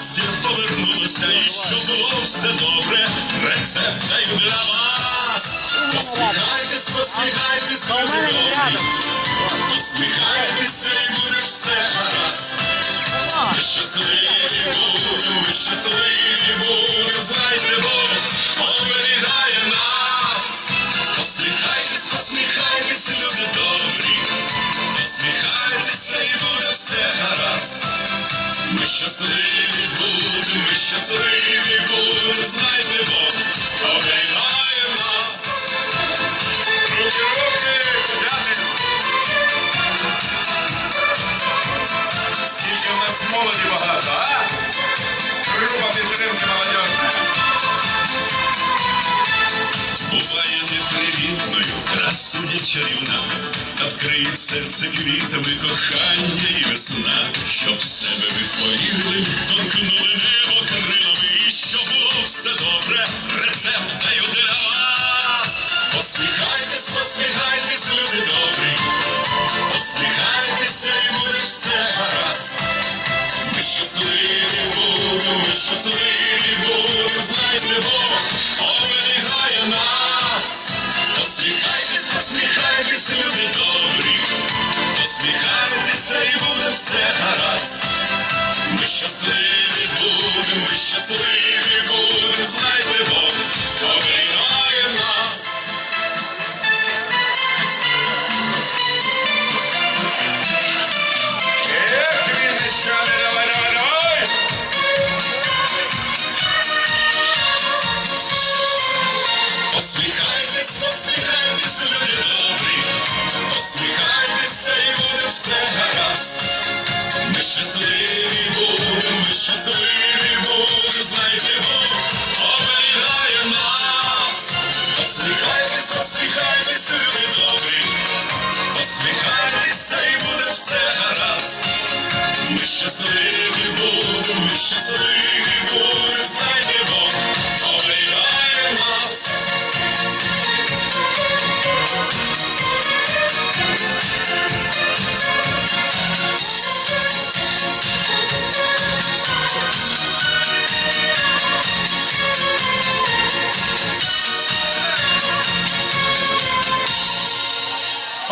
щастя повернулося, і що було все добре, рецепт даю для вас. Посміхайтесь, посміхайтесь, люди чарівна, та вкриють серце квітами кохання і весна, щоб в себе ви повірили, торкнули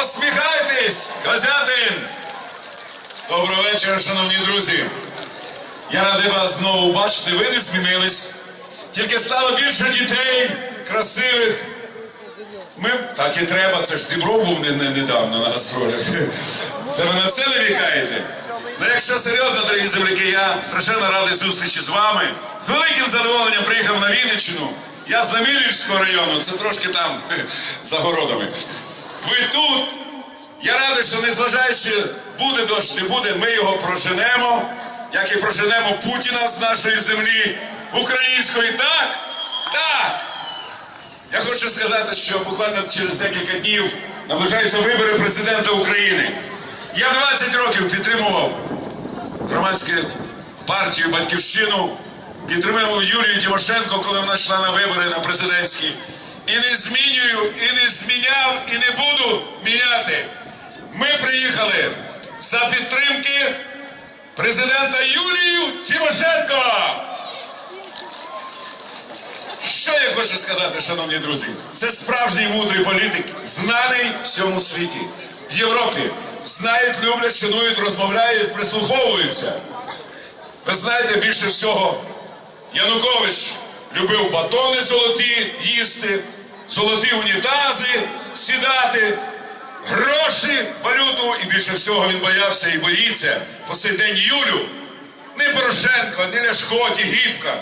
Посміхайтесь, Козятин! Доброго вечора, шановні друзі. Я радий вас знову бачити. Ви не змінились. Тільки стало більше дітей, красивих. Ми так і треба, це ж Зібров був не, не, недавно на гастролях. Це ви на це не вікаєте? Ну, якщо серйозно, дорогі земляки, я страшенно радий зустрічі з вами. З великим задоволенням приїхав на Вінниччину. Я з Намілівського району, це трошки там за городами. Ви тут. Я радий, що незважаючи, буде дощ, не буде, ми його проженемо, як і проженемо Путіна з нашої землі, української. Так? Так! Я хочу сказати, що буквально через декілька днів наближаються вибори президента України. Я 20 років підтримував громадську партію Батьківщину, підтримував Юлію Тимошенко, коли вона йшла на вибори на президентські. І не змінюю, і не зміняв, і не буду міняти. Ми приїхали за підтримки президента Юлію Тимошенко. Що я хочу сказати, шановні друзі? Це справжній мудрий політик, знаний в всьому світі. В Європі знають, люблять, шанують, розмовляють, прислуховуються. Ви знаєте, більше всього Янукович любив батони золоті їсти, золоті унітази сідати, гроші, валюту, і більше всього він боявся і боїться по цей день Юлю. Не Порошенко, не Ляшко, Тігіпка,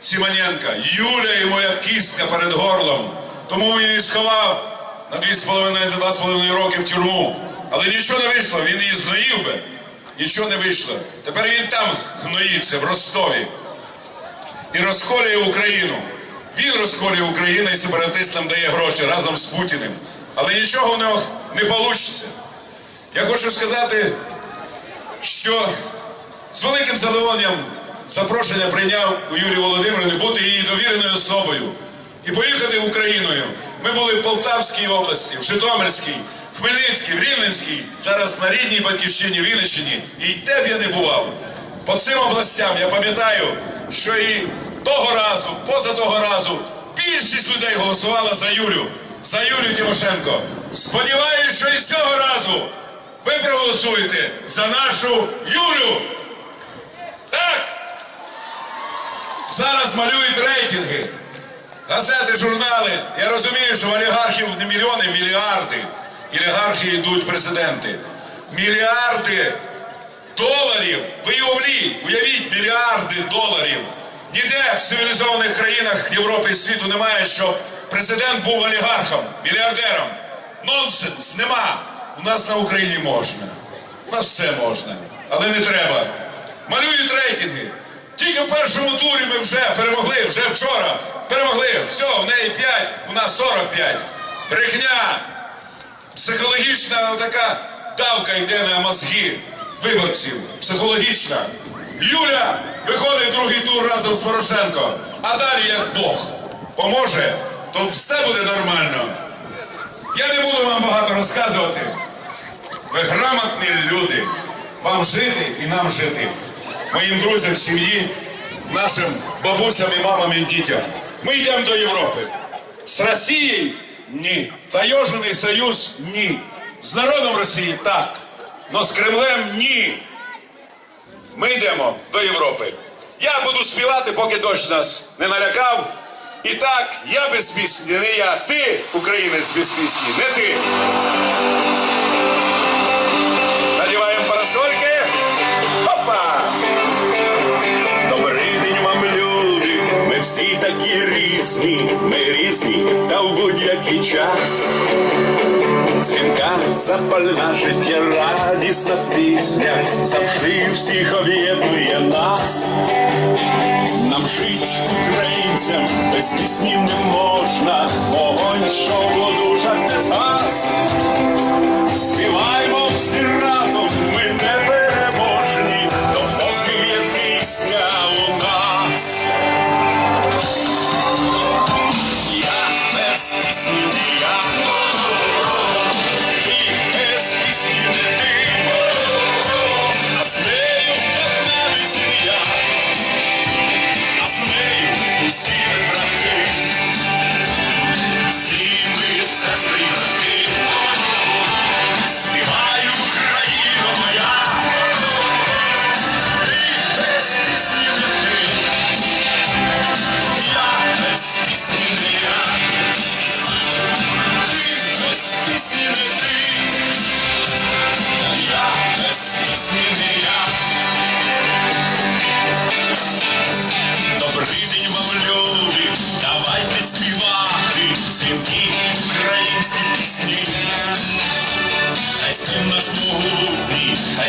Сімоненка. Юля і моя кістка перед горлом. Тому він її сховав на 2,5-2,5 роки в тюрму. Але нічого не вийшло, він її згноїв би. Нічого не вийшло. Тепер він там гноїться, в Ростові. І розколює Україну. Він розколює Україну і сепаратистам дає гроші разом з Путіним. Але нічого нього не вийде. Я хочу сказати, що з великим задоволенням запрошення прийняв у Юлії Володимирівни бути її довіреною особою і поїхати Україною. Ми були в Полтавській області, в Житомирській, в Хмельницькій, в Рівненській, зараз на рідній батьківщині Вінниччині, і де б я не бував. По цим областям я пам'ятаю, що і того разу, поза того разу, більшість людей голосувала за Юлю, за Юлію Тимошенко. Сподіваюсь, що і цього разу ви проголосуєте за нашу Юлю. Так? Зараз малюють рейтинги. Газети, журнали. Я розумію, що в олігархів не мільйони, мільярди. Олігархи йдуть президенти. Мільярди доларів. Ви уявіть мільярди доларів. Ніде в цивілізованих країнах Європи і світу немає, щоб президент був олігархом, мільярдером. Нонсенс, нема. У нас на Україні можна. У нас все можна. Але не треба. Малюють рейтинги. Тільки в першому турі ми вже перемогли, вже вчора перемогли. Все, в неї 5, у нас 45. Брехня. Психологічна така давка йде на мозги виборців. Психологічна. Юля виходить другий тур разом з Порошенко. А далі як Бог поможе, то все буде нормально. Я не буду вам багато розказувати. Ви грамотні люди. Вам жити і нам жити. Моїм друзям, сім'ї, нашим бабусям і мамам і дітям. Ми йдемо до Європи. З Росією ні. Таєжений союз ні. З народом Росії так. Но з Кремлем ні. Ми йдемо до Європи. Я буду співати, поки дощ нас не налякав. І так, я без пісні, не я. Ти, українець без пісні, не ти. Надіваємо парасольки. Опа! Добрий день вам, люди, ми всі такі різні, ми різні, та в будь-який час. Запальна життєрадісна пісня, завжди всіх об'єднує нас. Нам жить українцям без пісні не можна, вогонь, що в душах не згас.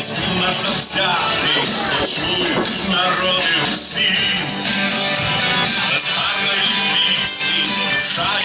Спів наш завзятий, почують народи всі. Без гарної пісні, душа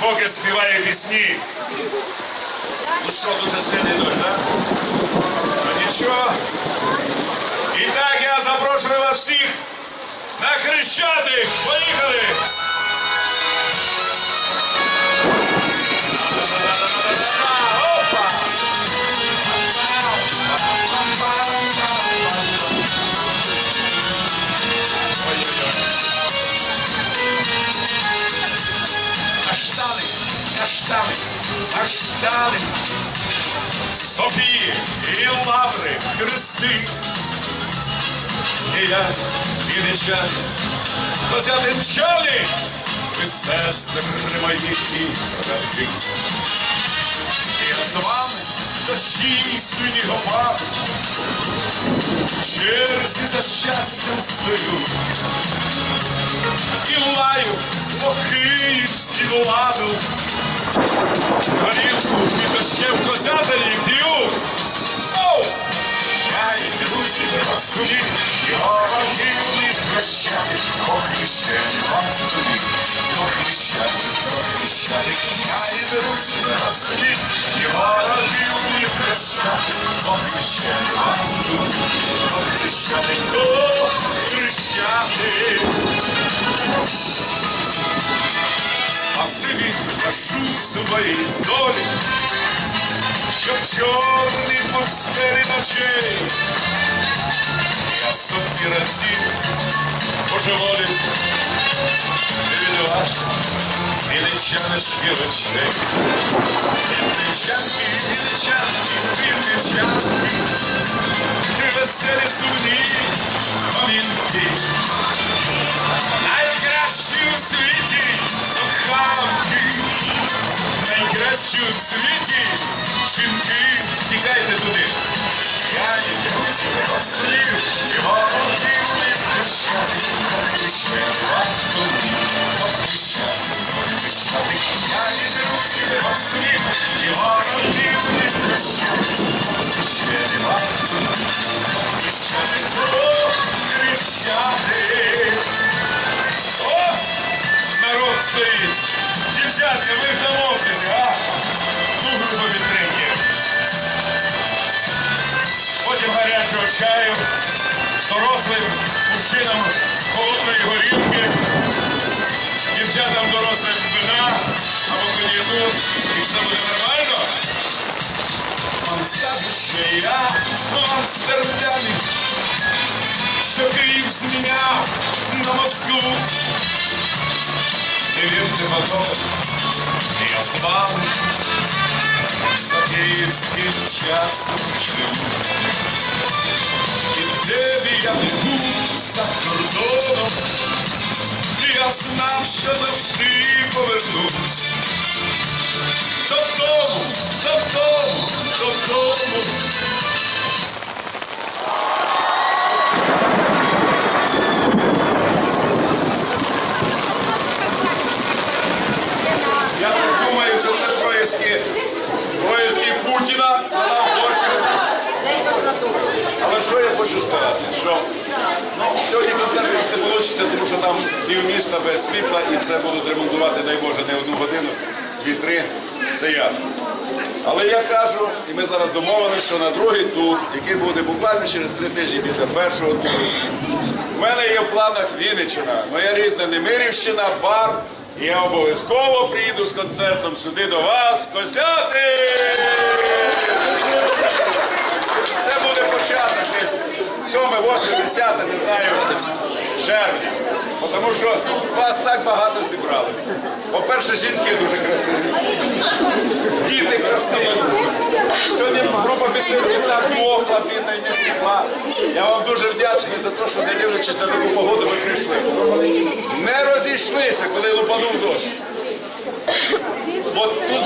поки співає пісні. Ну що, дуже сильний дощ, так? Ну нічого. І так я запрошую вас всіх на Хрещатик. Поїхали! Опа! Каштани, каштани. Софії і лаври, хрести. І я, і дичани, козятинчани, ви сестри мої і брати. Я з вами дощі снігопад, черзі за щастям стою. І лаю по київській ладу, горілку і дощем козятелі п'ю. Я і друзі не розсуді, його лиш прощати, поки ще не вартові, поки ще, поки ще, я і друзі не розсуді, його лиш прощати, поки ще не вартові, поки ще. не прощати. Прошу своїй долі, щоб чорний пустелі ночей. Я сотні разів божеволів від ваших вінничанських очей. Вінничанки, вінничанки, чаю, дорослим мужчинам холодної горілки, дівчатам дорослим вина або коньяку. І все буде нормально. Вам скажу, що я в Амстердамі, що Київ зміняв на Москву. Не вірте потом, я вами за київським часом живу. Я був за кордоном, я знав, що завжди повернусь. Додому, додому, додому. Я так думаю, що це проїзки, проїзки Путіна на дошку. Я хочу сказати? Що ну, сьогодні концерт не вийде, тому що там півміста без світла і це будуть ремонтувати, дай Боже, не одну годину, дві-три, це ясно. Але я кажу, і ми зараз домовилися, що на другий тур, який буде буквально через три тижні після першого туру, в мене є в планах Вінниччина, моя рідна Немирівщина, бар. І я обов'язково приїду з концертом сюди до вас, козяти! Початок десь 7, 8, 10, не знаю, червня. Тому що вас так багато зібралось. По-перше, жінки дуже красиві. Діти красиві. Сьогодні група підтримки так мохла, бідна і не. Я вам дуже вдячний за те, що не дивлячись на таку погоду, ви прийшли. Не розійшлися, коли лупанув дощ.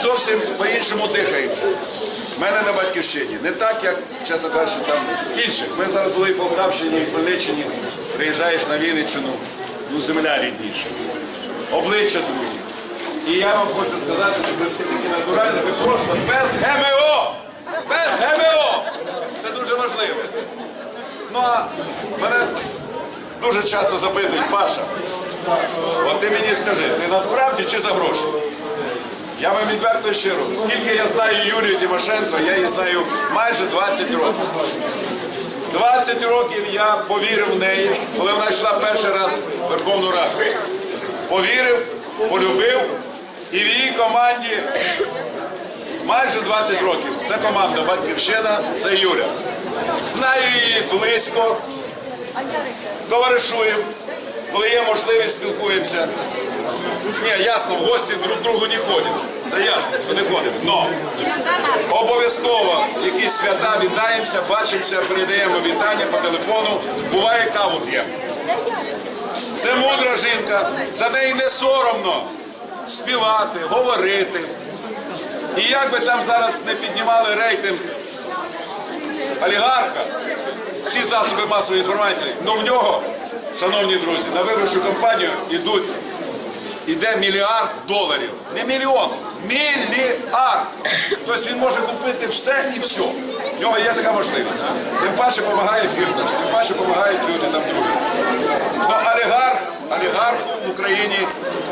Зовсім по-іншому дихається. У мене на батьківщині. Не так, як, чесно кажучи, там інших. Ми зараз були в Полтавщині, в Хмельниччині, приїжджаєш на Вінниччину, ну земля рідніша. Обличчя другі. І я вам хочу сказати, що ви всі такі натуральні, ви просто без ГМО! Без ГМО! Це дуже важливо. Ну а мене дуже часто запитують, Паша, от ти мені скажи, ти насправді чи за гроші? Я вам відверто щиро. Скільки я знаю Юрію Тимошенко, я її знаю майже 20 років. 20 років я повірив в неї, коли вона йшла перший раз в Верховну Раду. Повірив, полюбив і в її команді майже 20 років. Це команда Батьківщина, це Юля. Знаю її близько, товаришуємо, коли є можливість, спілкуємося. Ні, ясно, в гості друг другу не ходять. Це ясно, що не ходимо. Но обов'язково якісь свята вітаємося, бачимося, передаємо вітання по телефону. Буває каву п'ємо. Це мудра жінка, за неї не соромно співати, говорити. І як би там зараз не піднімали рейтинг олігарха, всі засоби масової інформації, ну в нього, шановні друзі, на виборчу кампанію йдуть іде мільярд доларів. Не мільйон, мільярд. Тобто він може купити все і все. В нього є така можливість. Тим паче допомагає фірташ, тим паче допомагають люди там другі. Ну, олігарх, олігарху в Україні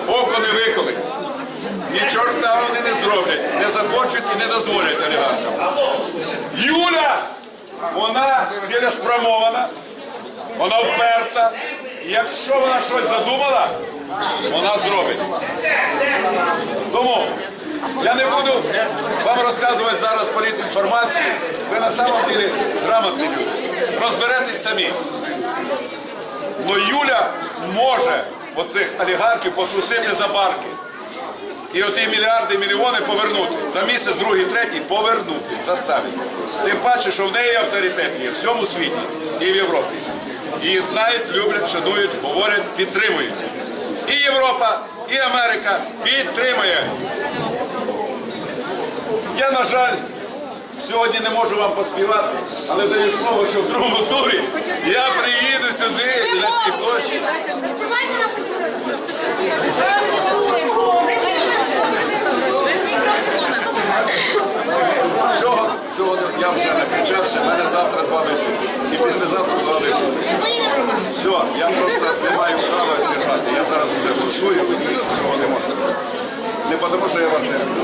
око не виколить. Ні чорта вони не зроблять, не захочуть і не дозволять олігархам. Юля, вона цілеспрямована, вона вперта. І якщо вона щось задумала, вона зробить. Тому я не буду вам розказувати зараз політінформацію. Ви на самом деле грамотні люди. Розберетесь самі. Но Юля може оцих олігархів потрусити за барки. І оті мільярди, мільйони повернути. За місяць, другий, третій повернути, заставити. Тим паче, що в неї авторитет є в всьому світі і в Європі. Її знають, люблять, шанують, говорять, підтримують. І Європа, і Америка підтримує. Я, на жаль, сьогодні не можу вам поспівати, але даю слово, що в другому турі я приїду сюди, біля площі. Без мікрофона я вже накричався, в мене завтра два виступи. І післязавтра два виступи. Все, я просто не маю права зірвати. Я зараз вже форсую, і цього не можна. Не тому, що я вас не люблю.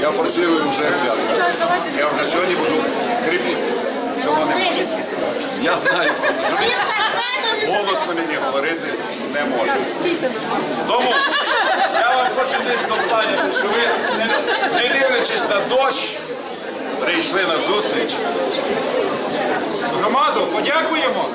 Я форсую вже зв'язку. Я вже сьогодні буду кріпити. Цього не можна. Я знаю просто, що голосно мені говорити не можна. Тому я вам хочу низько вкланяти, що ви, не, не дивлячись на дощ, прийшли на зустріч. Громаду подякуємо.